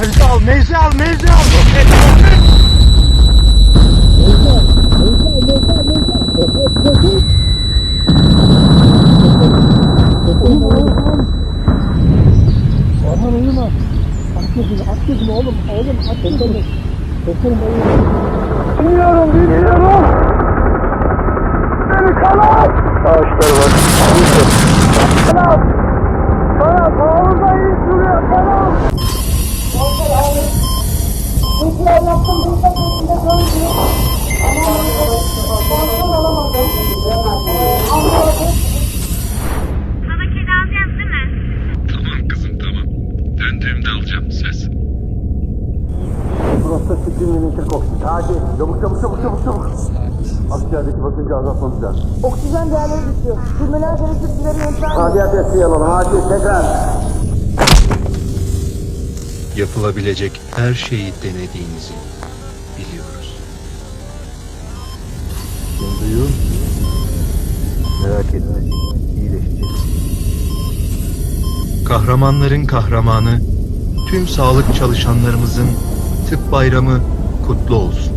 Mevzi al, mevzi al, mevzi al. Aman uyuma. At gözünü, at gözünü oğlum, oğlum at gözünü. Doktorum uyuma. Biliyorum, biliyorum. Beni kanat. Ağaçlar var. Kanat. Kanat, Baba kedi alacağız değil mi? Tamam kızım tamam. Döndüğümde alacağım söz. Burası sikriminin tek oksijen. Hadi, çabuk çabuk çabuk çabuk çabuk. Azaltmamız lazım. Oksijen değerleri düşüyor. Sürmeler gerekirseleri yöntem Hadi hadi alalım, hadi tekrar. Yapılabilecek her şeyi denediğinizi biliyoruz. Musun? Merak etme, iyileşecek. Kahramanların kahramanı, tüm sağlık çalışanlarımızın tıp bayramı kutlu olsun.